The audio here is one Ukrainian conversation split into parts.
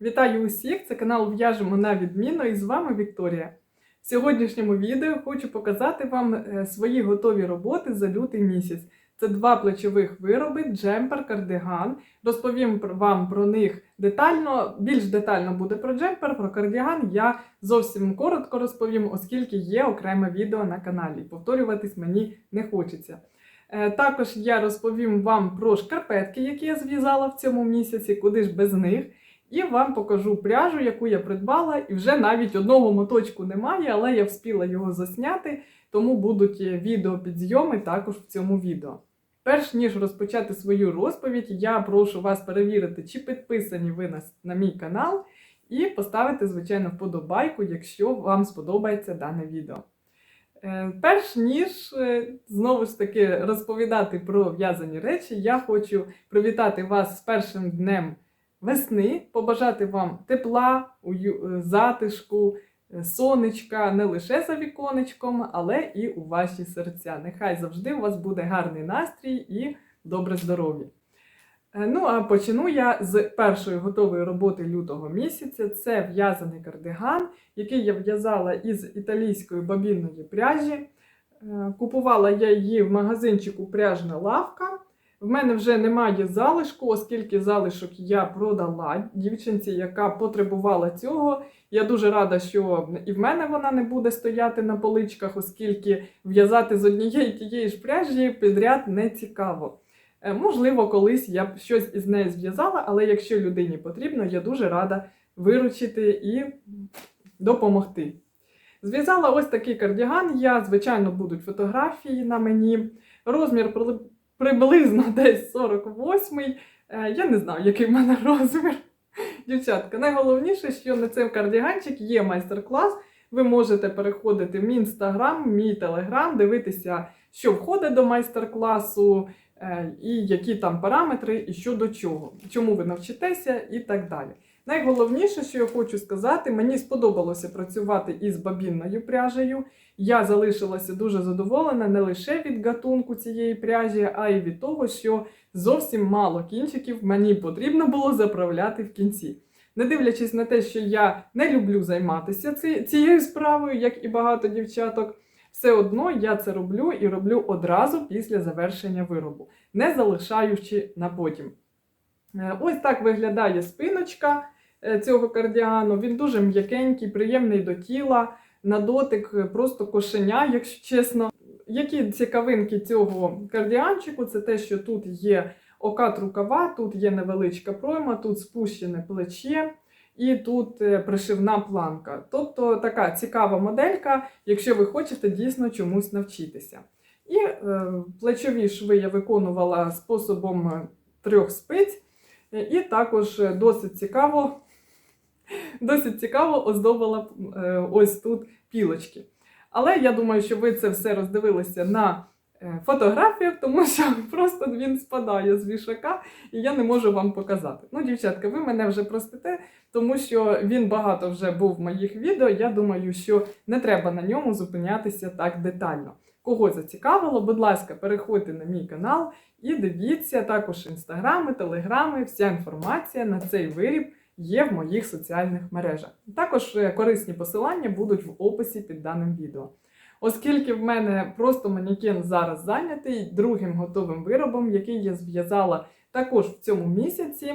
Вітаю усіх! Це канал В'яжемо на відмінно і з вами Вікторія. В сьогоднішньому відео хочу показати вам е, свої готові роботи за лютий місяць. Це два плечових вироби, джемпер, кардиган. Розповім вам про них детально. Більш детально буде про джемпер, про кардиган. Я зовсім коротко розповім, оскільки є окреме відео на каналі. Повторюватись мені не хочеться. Е, Також я розповім вам про шкарпетки, які я зв'язала в цьому місяці, куди ж без них. І вам покажу пряжу, яку я придбала, і вже навіть одного моточку немає, але я вспіла його засняти, тому будуть е, відеопідзйоми також в цьому відео. Перш ніж розпочати свою розповідь, я прошу вас перевірити, чи підписані ви на, на мій канал, і поставити, звичайно, вподобайку, якщо вам сподобається дане відео. Е, Перш ніж е, знову ж таки розповідати про в'язані речі, я хочу привітати вас з першим днем весни, побажати вам тепла, е, затишку, е, сонечка не лише за віконечком, але і у ваші серця. Нехай завжди у вас буде гарний настрій і добре здоров'я. Е, Ну, а почну я з першої готової роботи лютого місяця. Це в'язаний кардиган, який я в'язала із італійської бабінної пряжі. Купувала я її в магазинчику Пряжна лавка. В мене вже немає залишку, оскільки залишок я продала дівчинці, яка потребувала цього. Я дуже рада, що і в мене вона не буде стояти на поличках, оскільки в'язати з однієї тієї ж пряжі підряд не цікаво. Е, Можливо, колись я б щось із нею зв'язала, але якщо людині потрібно, я дуже рада виручити і допомогти. Зв'язала ось такий кардіган. Я, звичайно, будуть фотографії на мені. Розмір приблизно десь 48-й. Е, Я не знаю, який в мене розмір. Дівчатка, найголовніше, що на цей кардіганчик є майстер-клас. Ви можете переходити в мій інстаграм, мій телеграм, дивитися, що входить до майстер-класу, е, і які там параметри, і що до чого, чому ви навчитеся, і так далі. Найголовніше, що я хочу сказати, мені сподобалося працювати із бабінною пряжею. Я залишилася дуже задоволена не лише від гатунку цієї пряжі, а й від того, що зовсім мало кінчиків мені потрібно було заправляти в кінці. Не дивлячись на те, що я не люблю займатися цією справою, як і багато дівчаток, все одно я це роблю і роблю одразу після завершення виробу, не залишаючи на потім. Е, Ось так виглядає спиночка цього кардіану. Він дуже м'якенький, приємний до тіла, на дотик е, просто кошеня, якщо чесно. Які цікавинки цього кардіанчику, це те, що тут є окат рукава, тут є невеличка пройма, тут спущене плече і тут е, пришивна планка. Тобто така цікава моделька, якщо ви хочете дійсно чомусь навчитися. І е, плечові шви я виконувала способом е, трьох спиць, Е, і також е, досить цікаво, досить цікаво оздобила е, ось тут пілочки. Але я думаю, що ви це все роздивилися на е, фотографіях, тому що просто він спадає з вішака, і я не можу вам показати. Ну, дівчатка, ви мене вже простите, тому що він багато вже був в моїх відео. Я думаю, що не треба на ньому зупинятися так детально. Кого зацікавило, будь ласка, переходьте на мій канал і дивіться також інстаграми, телеграми. Вся інформація на цей виріб є в моїх соціальних мережах. Також е, корисні посилання будуть в описі під даним відео. Оскільки в мене просто манікен зараз зайнятий другим готовим виробом, який я зв'язала також в цьому місяці.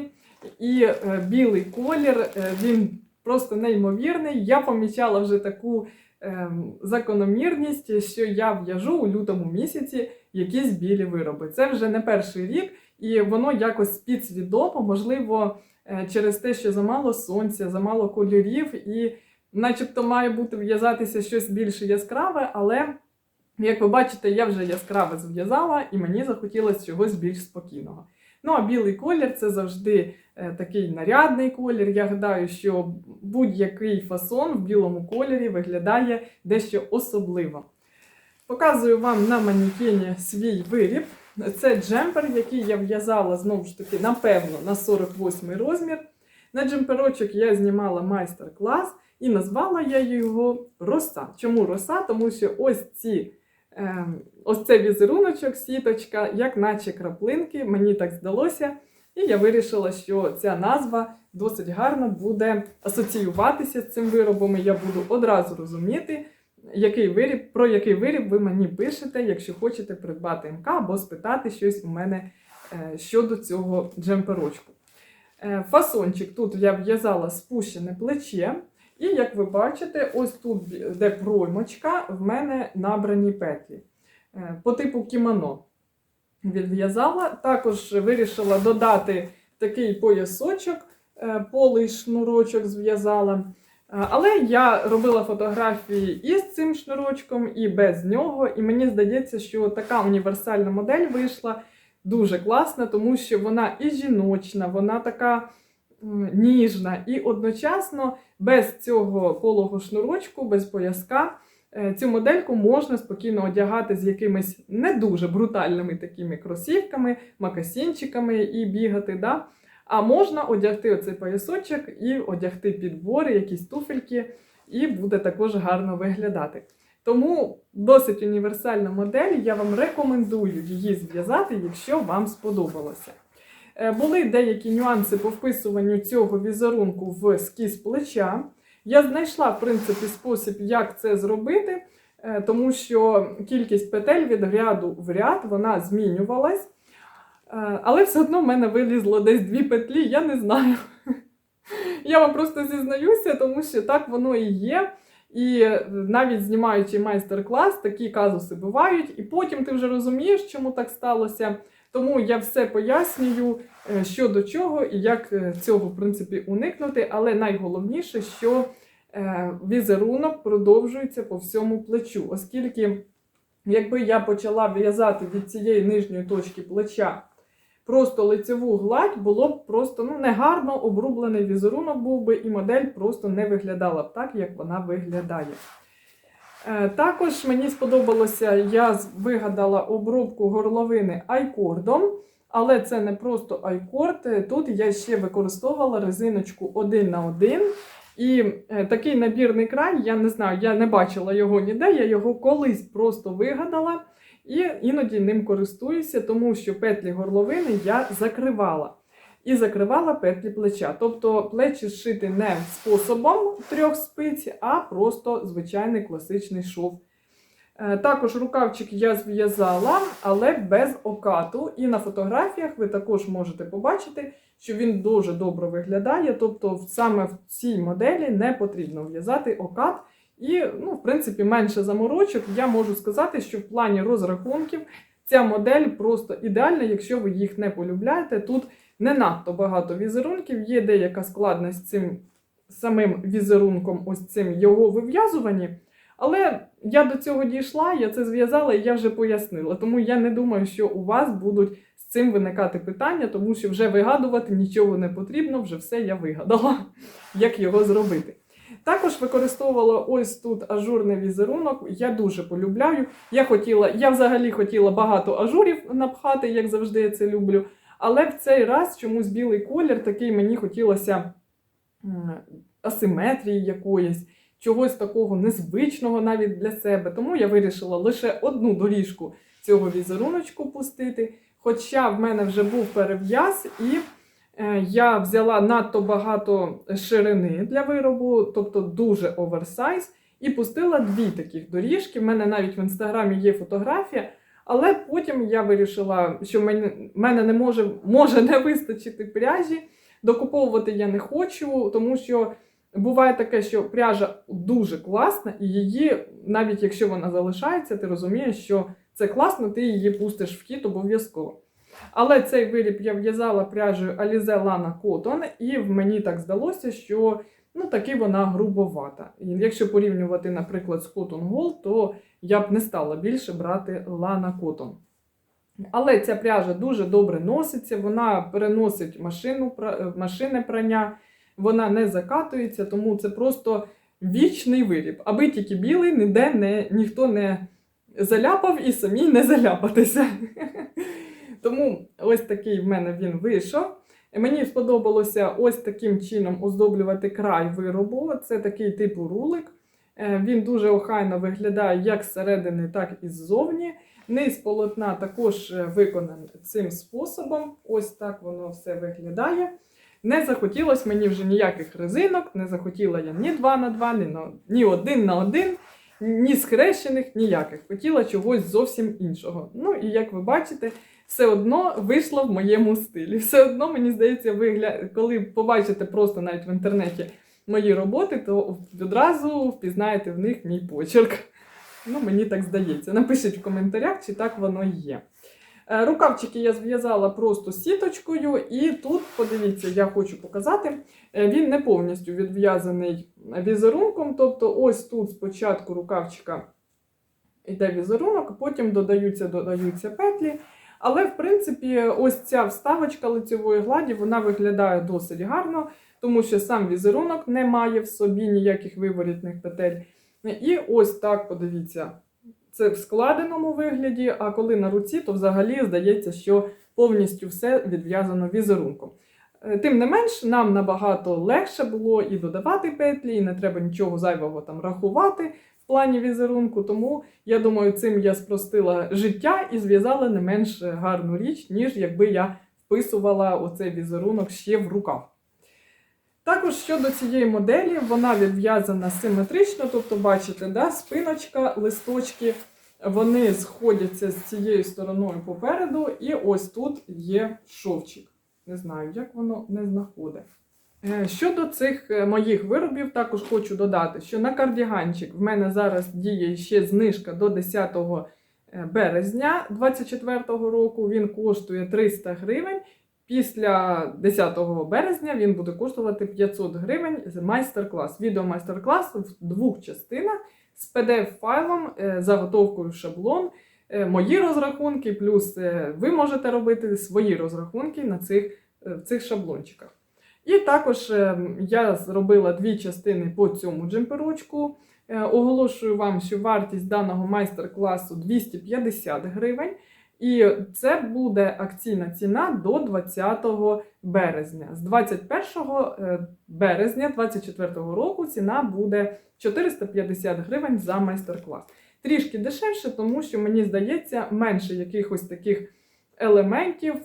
І е, білий колір, е, він просто неймовірний. Я помічала вже таку ем, закономірність, що я в'яжу у лютому місяці якісь білі вироби. Це вже не перший рік, і воно якось підсвідомо, можливо, е, через те, що замало сонця, замало кольорів, і начебто має бути в'язатися щось більш яскраве, але. Як ви бачите, я вже яскраве зв'язала, і мені захотілося чогось більш спокійного. Ну а білий колір це завжди е, такий нарядний колір. Я гадаю, що будь-який фасон в білому кольорі виглядає дещо особливо. Показую вам на манікені свій виріб. Це джемпер, який я в'язала знову ж таки, напевно, на 48 розмір. На джемперочок я знімала майстер-клас і назвала я його роса. Чому роса? Тому що ось ці. ем, Ось цей візеруночок, сіточка, як наче краплинки, мені так здалося, і я вирішила, що ця назва досить гарно буде асоціюватися з цим виробом. і Я буду одразу розуміти, який виріб, про який виріб ви мені пишете, якщо хочете придбати МК або спитати щось у мене е, щодо цього джемперочку. Е, Фасончик тут я в'язала спущене плече. І як ви бачите, ось тут, де проймочка, в мене набрані петлі е, по типу кімоно відв'язала. Також вирішила додати такий поясочок, полий шнурочок зв'язала. Е, Але я робила фотографії і з цим шнурочком, і без нього. І мені здається, що така універсальна модель вийшла дуже класна, тому що вона і жіночна, вона така ніжна, і одночасно без цього полого шнурочку, без пояска. е, Цю модельку можна спокійно одягати з якимись не дуже брутальними такими кросівками, макасінчиками і бігати. Да? А можна одягти оцей поясочок і одягти підбори, якісь туфельки, і буде також гарно виглядати. Тому досить універсальна модель. Я вам рекомендую її зв'язати, якщо вам сподобалося. Е, Були деякі нюанси по вписуванню цього візерунку в скіз плеча. Я знайшла, в принципі, спосіб, як це зробити, е, тому що кількість петель від ряду в ряд вона змінювалась. Е, Але все одно в мене вилізло десь дві петлі, я не знаю. Я вам просто зізнаюся, тому що так воно і є. І навіть знімаючи майстер-клас, такі казуси бувають, і потім ти вже розумієш, чому так сталося. Тому я все пояснюю, е, що до чого і як е, цього, в принципі, уникнути. Але найголовніше, що візерунок продовжується по всьому плечу, оскільки, якби я почала в'язати від цієї нижньої точки плеча просто лицеву гладь, було б просто ну, негарно обрублений візерунок був би, і модель просто не виглядала б так, як вона виглядає. Е, Також мені сподобалося, я вигадала обробку горловини айкордом, але це не просто айкорд. Е, Тут я ще використовувала резиночку один на один. І е, такий набірний край, я не знаю, я не бачила його ніде, я його колись просто вигадала і іноді ним користуюся, тому що петлі горловини я закривала. І закривала петлі плеча. Тобто плечі зшити не способом трьох спиць, а просто звичайний класичний шов. Е, Також рукавчик я зв'язала, але без окату. І на фотографіях ви також можете побачити, що він дуже добре виглядає. Тобто, саме в цій моделі не потрібно в'язати окат. І, ну, в принципі, менше заморочок. Я можу сказати, що в плані розрахунків ця модель просто ідеальна, якщо ви їх не полюбляєте. Тут не надто багато візерунків, є деяка складність цим самим візерунком, ось цим його вив'язуванні. Але я до цього дійшла, я це зв'язала і я вже пояснила. Тому я не думаю, що у вас будуть з цим виникати питання, тому що вже вигадувати нічого не потрібно, вже все я вигадала, як його зробити. Також використовувала ось тут ажурний візерунок. Я дуже полюбляю. Я хотіла, я взагалі хотіла багато ажурів напхати, як завжди я це люблю. Але в цей раз чомусь білий колір такий мені хотілося асиметрії якоїсь, чогось такого незвичного навіть для себе. Тому я вирішила лише одну доріжку цього візеруночку пустити. Хоча в мене вже був перев'яз, і я взяла надто багато ширини для виробу, тобто дуже оверсайз, і пустила дві таких доріжки. В мене навіть в інстаграмі є фотографія. Але потім я вирішила, що мені, мене не може, може не вистачити пряжі. Докуповувати я не хочу, тому що буває таке, що пряжа дуже класна, і її, навіть якщо вона залишається, ти розумієш, що це класно, ти її пустиш в хід обов'язково. Але цей виріб я в'язала пряжею Alize Lana Cotton, і мені так здалося, що ну, таки вона грубовата. І якщо порівнювати, наприклад, з Cotton Gold, то я б не стала більше брати Lana Cotton. Але ця пряжа дуже добре носиться, вона переносить машину, машини прання, вона не закатується, тому це просто вічний виріб. Аби тільки білий, ніде не, ніхто не заляпав і самі не заляпатися. Тому ось такий в мене він вийшов. Мені сподобалося ось таким чином оздоблювати край виробу. Це такий типу рулик. Е, Він дуже охайно виглядає як зсередини, так і ззовні. Низ полотна також е, виконаний цим способом. Ось так воно все виглядає. Не захотілося мені вже ніяких резинок, не захотіла я ні 2 на 2, ні, на, ні 1 на 1, ні схрещених, ніяких. Хотіла чогось зовсім іншого. Ну і як ви бачите, все одно вийшло в моєму стилі. Все одно, мені здається, ви гля... коли побачите просто навіть в інтернеті мої роботи, то одразу впізнаєте в них мій почерк. Ну, мені так здається. Напишіть в коментарях, чи так воно є. Е, Рукавчики я зв'язала просто сіточкою, і тут, подивіться, я хочу показати, е, він не повністю відв'язаний візерунком. Тобто, ось тут спочатку рукавчика йде візерунок, потім додаються, додаються петлі. Але, в принципі, ось ця вставочка лицевої гладі вона виглядає досить гарно, тому що сам візерунок не має в собі ніяких виворітних петель. І ось так, подивіться, це в складеному вигляді, а коли на руці, то взагалі здається, що повністю все відв'язано візерунком. Е, Тим не менш, нам набагато легше було і додавати петлі, і не треба нічого зайвого там рахувати в плані візерунку. Тому я думаю, цим я спростила життя і зв'язала не менш гарну річ, ніж якби я вписувала оцей візерунок ще в рукав. Також щодо цієї моделі, вона відв'язана симетрично, тобто, бачите, да, спиночка, листочки, вони сходяться з цією стороною попереду, і ось тут є шовчик. Не знаю, як воно не знаходить. Е, Щодо цих е, моїх виробів, також хочу додати, що на кардіганчик в мене зараз діє ще знижка до 10 е, березня 2024 року. Він коштує 300 гривень. Після 10 березня він буде коштувати 500 гривень з майстер-клас. Відео майстер-клас в двох частинах з PDF-файлом, заготовкою в шаблон, мої розрахунки, плюс ви можете робити свої розрахунки на цих, в цих шаблончиках. І також е, я зробила дві частини по цьому джемперочку. Е, Оголошую вам, що вартість даного майстер-класу 250 гривень. І це буде акційна ціна до 20 березня. З 21 е, березня 2024 року ціна буде 450 гривень за майстер-клас. Трішки дешевше, тому що мені здається, менше якихось таких елементів,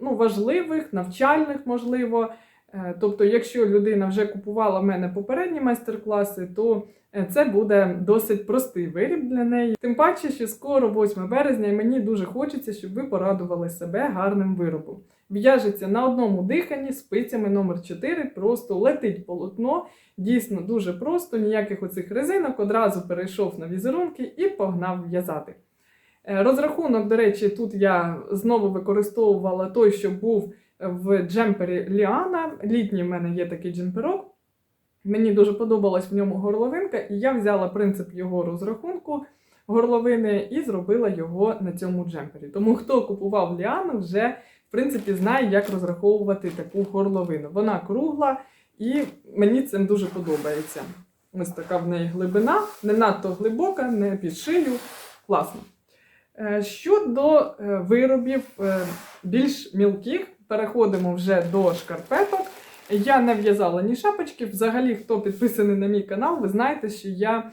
ну, важливих, навчальних, можливо. Е, Тобто, якщо людина вже купувала в мене попередні майстер-класи, то е, це буде досить простий виріб для неї. Тим паче, що скоро 8 березня, і мені дуже хочеться, щоб ви порадували себе гарним виробом. В'яжеться на одному диханні спицями номер 4 просто летить полотно. Дійсно дуже просто, ніяких оцих резинок, одразу перейшов на візерунки і погнав в'язати. Е, Розрахунок, до речі, тут я знову використовувала той, що був в джемпері Ліана. Літній в мене є такий джемперок. Мені дуже подобалась в ньому горловинка, і я взяла принцип його розрахунку горловини і зробила його на цьому джемпері. Тому хто купував Ліану, вже в принципі знає, як розраховувати таку горловину. Вона кругла, і мені цим дуже подобається. Ось така в неї глибина, не надто глибока, не під шию. Класно. Е, Щодо е, виробів е, більш мілких, переходимо вже до шкарпеток. Я не в'язала ні шапочки. Взагалі, хто підписаний на мій канал, ви знаєте, що я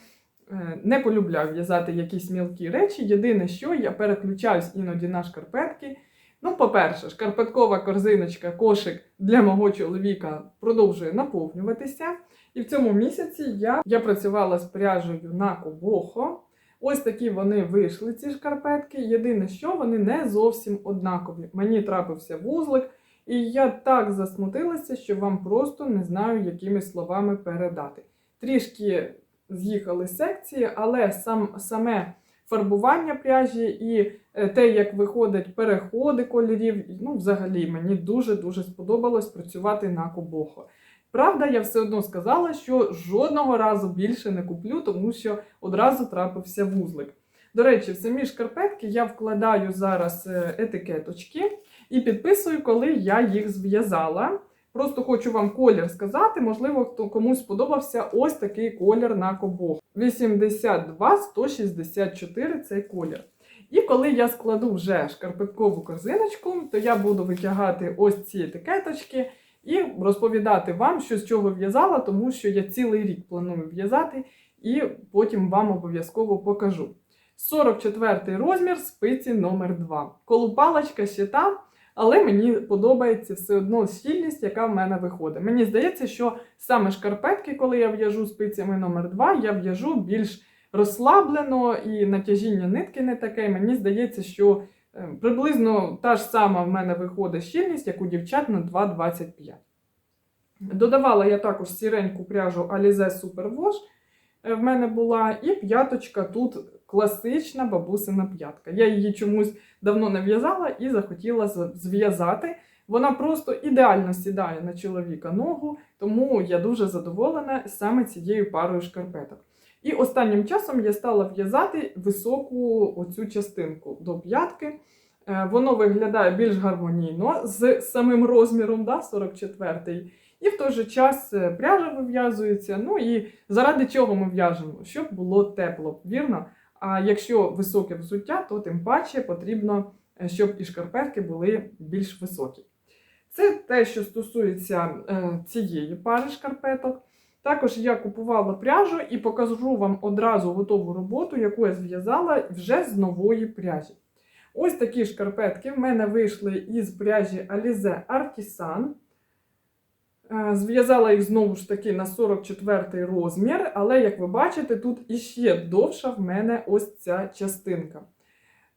е, не полюбляю в'язати якісь мілкі речі. Єдине, що я переключаюсь іноді на шкарпетки. Ну, по-перше, шкарпеткова корзиночка, кошик для мого чоловіка продовжує наповнюватися. І в цьому місяці я, я працювала з пряжею на Кобохо. Ось такі вони вийшли, ці шкарпетки. Єдине, що вони не зовсім однакові. Мені трапився вузлик, і я так засмутилася, що вам просто не знаю, якими словами передати. Трішки з'їхали секції, але сам, саме фарбування пряжі і е, те, як виходять переходи кольорів, ну, взагалі мені дуже-дуже сподобалось працювати на Кобохо. Правда, я все одно сказала, що жодного разу більше не куплю, тому що одразу трапився вузлик. До речі, в самі шкарпетки я вкладаю зараз е, етикеточки і підписую, коли я їх зв'язала. Просто хочу вам колір сказати, можливо, хто комусь сподобався ось такий колір на кобох. 82 164 цей колір. І коли я складу вже шкарпеткову корзиночку, то я буду витягати ось ці етикеточки і розповідати вам, що з чого в'язала, тому що я цілий рік планую в'язати, і потім вам обов'язково покажу. 44 розмір спиці номер 2 Колупалочка ще та, Але мені подобається все одно щільність, яка в мене виходить. Мені здається, що саме шкарпетки, коли я в'яжу спицями номер 2 я в'яжу більш розслаблено і натяжіння нитки не таке. Мені здається, що приблизно та ж сама в мене виходить щільність, як у дівчат на 2,25. Додавала я також сіреньку пряжу Alize Super Wash. е, В мене була, і п'яточка тут класична бабусина п'ятка. Я її чомусь давно не в'язала і захотіла зв'язати. Вона просто ідеально сідає на чоловіка ногу, тому я дуже задоволена саме цією парою шкарпеток. І останнім часом я стала в'язати високу оцю частинку до п'ятки. Е, Воно виглядає більш гармонійно з самим розміром, да, 44-й. І в той же час е, пряжа вив'язується. Ну і заради чого ми в'яжемо? Щоб було тепло, вірно? А якщо високе взуття, то тим паче потрібно, е, щоб і шкарпетки були більш високі. Це те, що стосується цієї пари шкарпеток. Також я купувала пряжу і покажу вам одразу готову роботу, яку я зв'язала вже з нової пряжі. Ось такі шкарпетки в мене вийшли із пряжі Alize Artisan. Е, Зв'язала їх знову ж таки на 44 розмір, але як ви бачите, тут іще довша в мене ось ця частинка.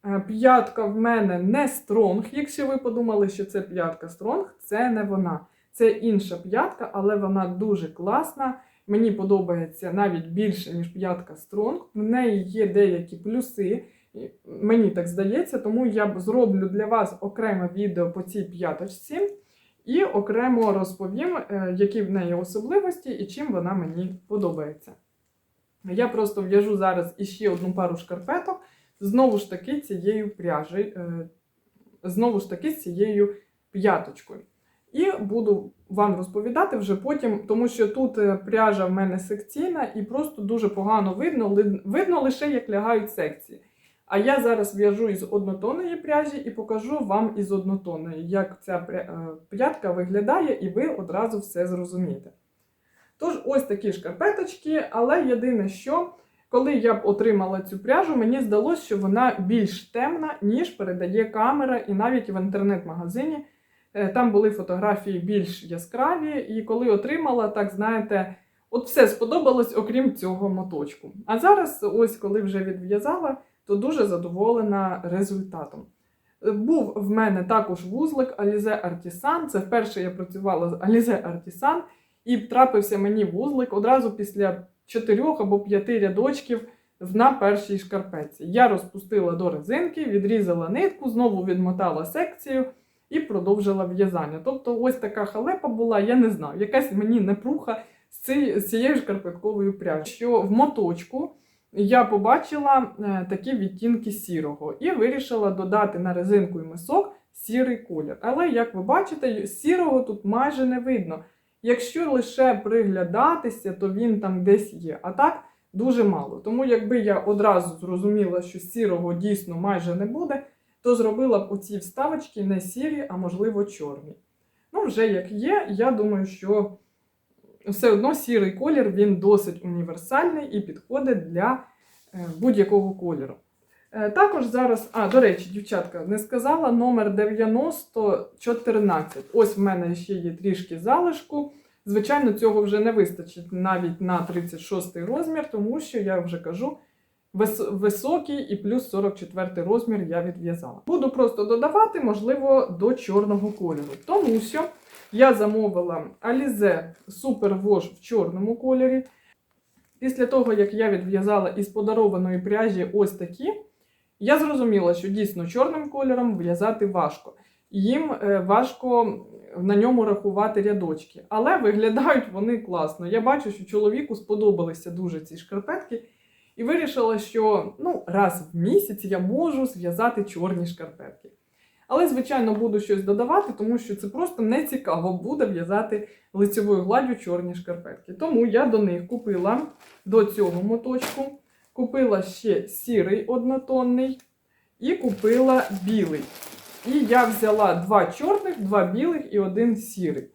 Е, П'ятка в мене не стронг. Якщо ви подумали, що це п'ятка стронг, це не вона. Це інша п'ятка, але вона дуже класна. Мені подобається навіть більше, ніж п'ятка стронг. В неї є деякі плюси. Мені так здається, тому я зроблю для вас окреме відео по цій п'яточці. І окремо розповім, е, які в неї особливості і чим вона мені подобається. Я просто в'яжу зараз іще одну пару шкарпеток, знову ж таки цією пряжею, е, знову ж таки цією п'яточкою. І буду вам розповідати вже потім, тому що тут е, пряжа в мене секційна і просто дуже погано видно, видно лише як лягають секції. А я зараз в'яжу із однотонної пряжі і покажу вам із однотонної, як ця е, п'ятка виглядає, і ви одразу все зрозумієте. Тож, ось такі шкарпеточки, але єдине, що коли я б отримала цю пряжу, мені здалося, що вона більш темна, ніж передає камера, і навіть в інтернет-магазині там були фотографії більш яскраві, і коли отримала, так знаєте, от все сподобалось, окрім цього моточку. А зараз, ось коли вже відв'язала, то дуже задоволена результатом. Е, Був в мене також вузлик Alize Artisan. Це вперше я працювала з Alize Artisan, і трапився мені вузлик одразу після чотирьох або п'яти рядочків на першій шкарпетці. Я розпустила до резинки, відрізала нитку, знову відмотала секцію і продовжила в'язання. Тобто, ось така халепа була, я не знаю, якась мені непруха з цією, шкарпетковою пряжею. Що в моточку я побачила е, такі відтінки сірого і вирішила додати на резинку і мисок сірий колір. Але, як ви бачите, сірого тут майже не видно. Якщо лише приглядатися, то він там десь є. А так дуже мало. Тому, якби я одразу зрозуміла, що сірого дійсно майже не буде, то зробила б оці вставочки не сірі, а можливо чорні. Ну, вже як є, я думаю, що все одно сірий колір він досить універсальний і підходить для е, будь-якого кольору. Е, Також зараз, а, до речі, дівчатка, не сказала номер 9014. Ось в мене ще є трішки залишку. Звичайно, цього вже не вистачить навіть на 36 розмір, тому що я вже кажу, високий і плюс 44 розмір я відв'язала. Буду просто додавати, можливо, до чорного кольору, тому що я замовила Alize Super Wash в чорному кольорі. Після того, як я відв'язала із подарованої пряжі ось такі, я зрозуміла, що дійсно чорним кольором в'язати важко. Їм е, важко на ньому рахувати рядочки, але виглядають вони класно. Я бачу, що чоловіку сподобалися дуже ці шкарпетки, і вирішила, що ну, раз в місяць я можу зв'язати чорні шкарпетки. Але, звичайно, буду щось додавати, тому що це просто не цікаво буде в'язати лицевою гладдю чорні шкарпетки. Тому я до них купила до цього моточку, купила ще сірий однотонний і купила білий. І я взяла два чорних, два білих і один сірий.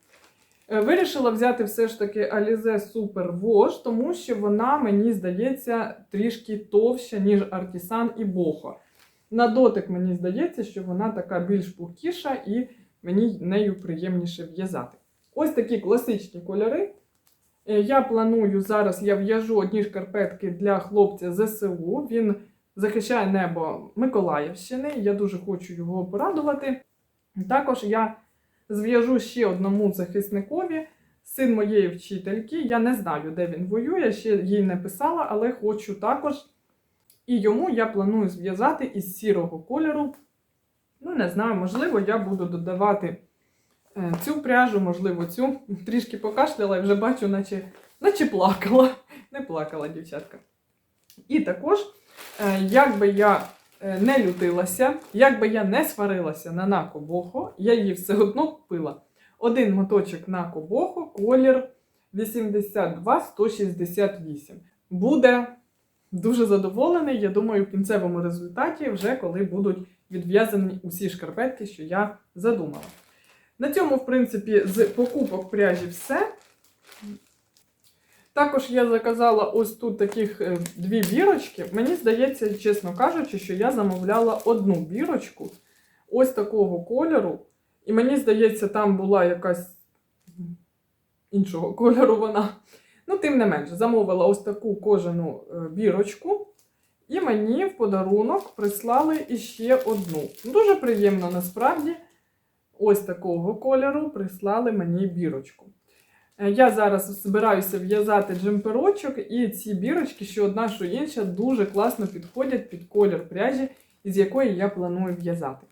Е, Вирішила взяти все ж таки Alize Super Wash, тому що вона, мені здається, трішки товща, ніж Artisan і Boho. На дотик мені здається, що вона така більш пухкіша і мені нею приємніше в'язати. Ось такі класичні кольори. Е, Я планую зараз, я в'яжу одні шкарпетки для хлопця ЗСУ. Він захищає небо Миколаївщини. Я дуже хочу його порадувати. Також я зв'яжу ще одному захисникові, син моєї вчительки. Я не знаю, де він воює, ще їй не писала, але хочу також. І йому я планую зв'язати із сірого кольору. Ну, не знаю, можливо, я буду додавати е, цю пряжу, можливо, цю. Трішки покашляла і вже бачу, наче, наче плакала. Не плакала дівчатка. І також, е, як би я не лютилася, як би я не сварилася на накобохо, я її все одно купила. Один моточок на кобохо, колір 82-168. Буде дуже задоволений, я думаю, в кінцевому результаті, вже коли будуть відв'язані усі шкарпетки, що я задумала. На цьому, в принципі, з покупок пряжі все. Також я заказала ось тут таких е, дві бірочки. Мені здається, чесно кажучи, що я замовляла одну бірочку ось такого кольору. І мені здається, там була якась іншого кольору вона. Ну, тим не менше, замовила ось таку кожану е, бірочку. І мені в подарунок прислали іще одну. Дуже приємно насправді. Ось такого кольору прислали мені бірочку. Е, Я зараз збираюся в'язати джемперочок, і ці бірочки, що одна, що інша, дуже класно підходять під колір пряжі, із якої я планую в'язати.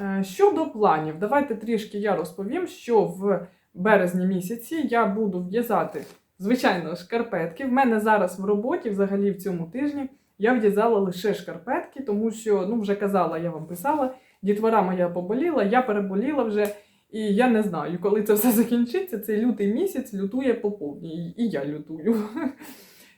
Е, Щодо планів, давайте трішки я розповім, що в березні місяці я буду в'язати, звичайно, шкарпетки. В мене зараз в роботі, взагалі в цьому тижні, я в'язала лише шкарпетки, тому що, ну, вже казала, я вам писала, дітвора моя поболіла, я переболіла вже. І я не знаю, коли це все закінчиться, цей лютий місяць лютує по повній, і я лютую.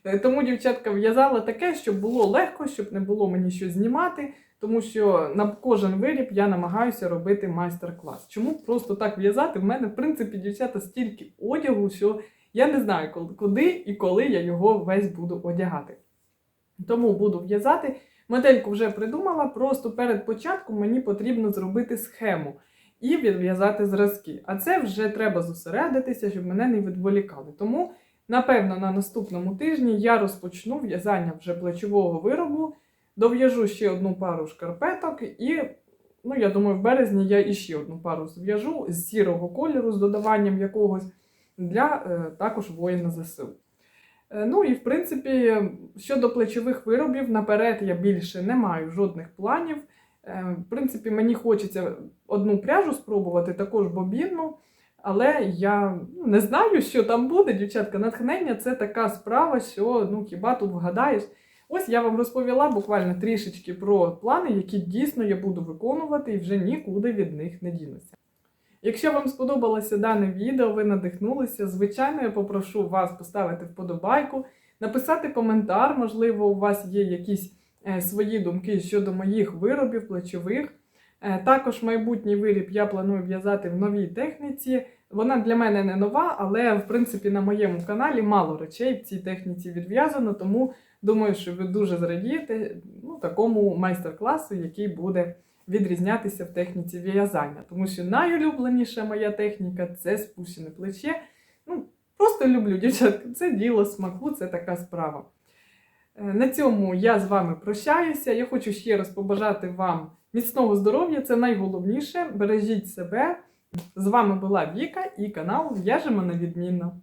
Е, Тому дівчатка в'язала таке, щоб було легко, щоб не було мені що знімати, тому що на кожен виріб я намагаюся робити майстер-клас. Чому просто так в'язати? В мене, в принципі, дівчата, стільки одягу, що я не знаю, куди і коли я його весь буду одягати. Тому буду в'язати. Модельку вже придумала, просто перед початком мені потрібно зробити схему і відв'язати зразки. А це вже треба зосередитися, щоб мене не відволікали. Тому, напевно, на наступному тижні я розпочну в'язання вже плечового виробу, дов'яжу ще одну пару шкарпеток, і, ну, я думаю, в березні я іще одну пару зв'яжу з сірого кольору, з додаванням якогось для е, також воїна ЗСУ. Е, Ну і в принципі, щодо плечових виробів, наперед я більше не маю жодних планів. Е, В принципі, мені хочеться одну пряжу спробувати, також бобінну, але я ну, не знаю, що там буде, дівчатка. Натхнення це така справа, що ну хіба тут вгадаєш. Ось я вам розповіла буквально трішечки про плани, які дійсно я буду виконувати і вже нікуди від них не дінуся. Якщо вам сподобалося дане відео, ви надихнулися, звичайно, я попрошу вас поставити вподобайку, написати коментар, можливо, у вас є якісь свої думки щодо моїх виробів плечових. Е, Також майбутній виріб я планую в'язати в новій техніці. Вона для мене не нова, але в принципі на моєму каналі мало речей в цій техніці відв'язано, тому думаю, що ви дуже зрадієте ну, такому майстер-класу, який буде відрізнятися в техніці в'язання. Тому що найулюбленіша моя техніка це спущене плече. Ну, просто люблю, дівчатка, це діло смаку, це така справа. Е, На цьому я з вами прощаюся. Я хочу ще раз побажати вам міцного здоров'я, це найголовніше. Бережіть себе. З вами була Віка і канал В'яжемо на відмінно.